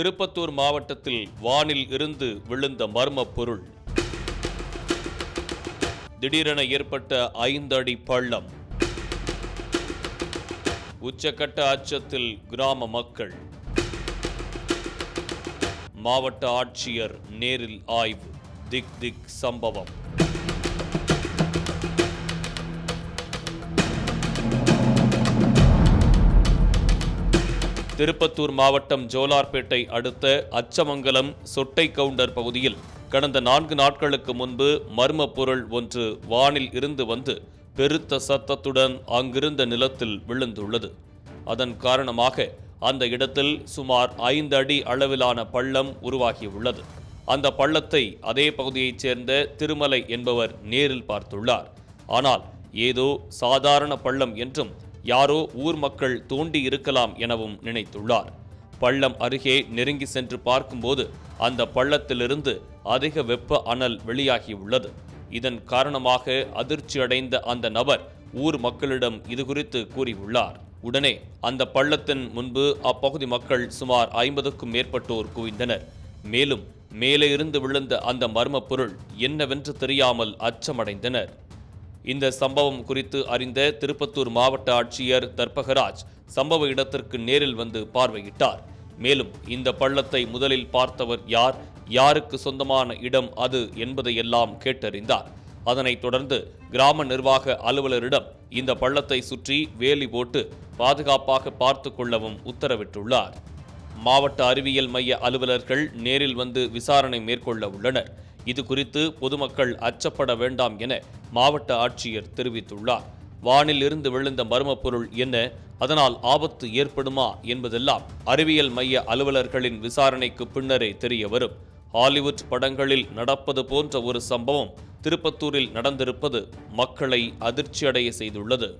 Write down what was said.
திருப்பத்தூர் மாவட்டத்தில் வானில் இருந்து விழுந்த மர்ம பொருள். திடீரென ஏற்பட்ட ஐந்து அடி பள்ளம். உச்சக்கட்ட அச்சத்தில் கிராம மக்கள். மாவட்ட ஆட்சியர் நேரில் ஆய்வு. திக் திக் சம்பவம். திருப்பத்தூர் மாவட்டம் ஜோலார்பேட்டை அடுத்த அச்சமங்கலம் சொட்டை கவுண்டர் பகுதியில் கடந்த நான்கு நாட்களுக்கு முன்பு மர்ம பொருள் ஒன்று வானில் இருந்து வந்து பெருத்த சத்தத்துடன் அங்கிருந்த நிலத்தில் விழுந்துள்ளது. அதன் காரணமாக அந்த இடத்தில் சுமார் ஐந்து அடி அளவிலான பள்ளம் உருவாகியுள்ளது. அந்த பள்ளத்தை அதே பகுதியைச் சேர்ந்த திருமலை என்பவர் நேரில் பார்த்துள்ளார். ஆனால் ஏதோ சாதாரண பள்ளம் என்றும் யாரோ ஊர் மக்கள் தோண்டி இருக்கலாம் எனவும் நினைத்துள்ளார். பள்ளம் அருகே நெருங்கி சென்று பார்க்கும்போது அந்த பள்ளத்திலிருந்து அதிக வெப்ப அனல் வெளியாகியுள்ளது. இதன் காரணமாக அதிர்ச்சியடைந்த அந்த நபர் ஊர் மக்களிடம் இது குறித்து கூறியுள்ளார். உடனே அந்த பள்ளத்தின் முன்பு அப்பகுதி மக்கள் சுமார் ஐம்பதுக்கும் மேற்பட்டோர் குவிந்தனர். மேலும் மேலே இருந்து விழுந்த அந்த மர்ம பொருள் என்னவென்று தெரியாமல் அச்சமடைந்தனர். இந்த சம்பவம் குறித்து அறிந்த திருப்பத்தூர் மாவட்ட ஆட்சியர் தர்பகராஜ் சம்பவ இடத்திற்கு நேரில் வந்து பார்வையிட்டார். மேலும் இந்த பள்ளத்தை முதலில் பார்த்தவர் யார் யாருக்கு சொந்தமான இடம் அது என்பதையெல்லாம் கேட்டறிந்தார். அதனைத் தொடர்ந்து கிராம நிர்வாக அலுவலரிடம் இந்த பள்ளத்தை சுற்றி வேலி போட்டு பாதுகாப்பாக பார்த்து கொள்ளவும் உத்தரவிட்டுள்ளார். மாவட்ட அறிவியல் மைய அலுவலர்கள் நேரில் வந்து விசாரணை மேற்கொள்ள உள்ளனர். இது குறித்து பொதுமக்கள் அச்சப்பட வேண்டாம் என மாவட்ட ஆட்சியர் தெரிவித்துள்ளார். வானில் இருந்து விழுந்த மர்மப்பொருள் என்ன? அதனால் ஆபத்து ஏற்படுமா என்பதெல்லாம் அறிவியல் மைய அலுவலர்களின் விசாரணைக்கு பின்னரே தெரிய வரும். ஹாலிவுட் படங்களில் நடப்பது போன்ற ஒரு சம்பவம் திருப்பத்தூரில் நடந்திருப்பது மக்களை அதிர்ச்சியடைய செய்துள்ளது.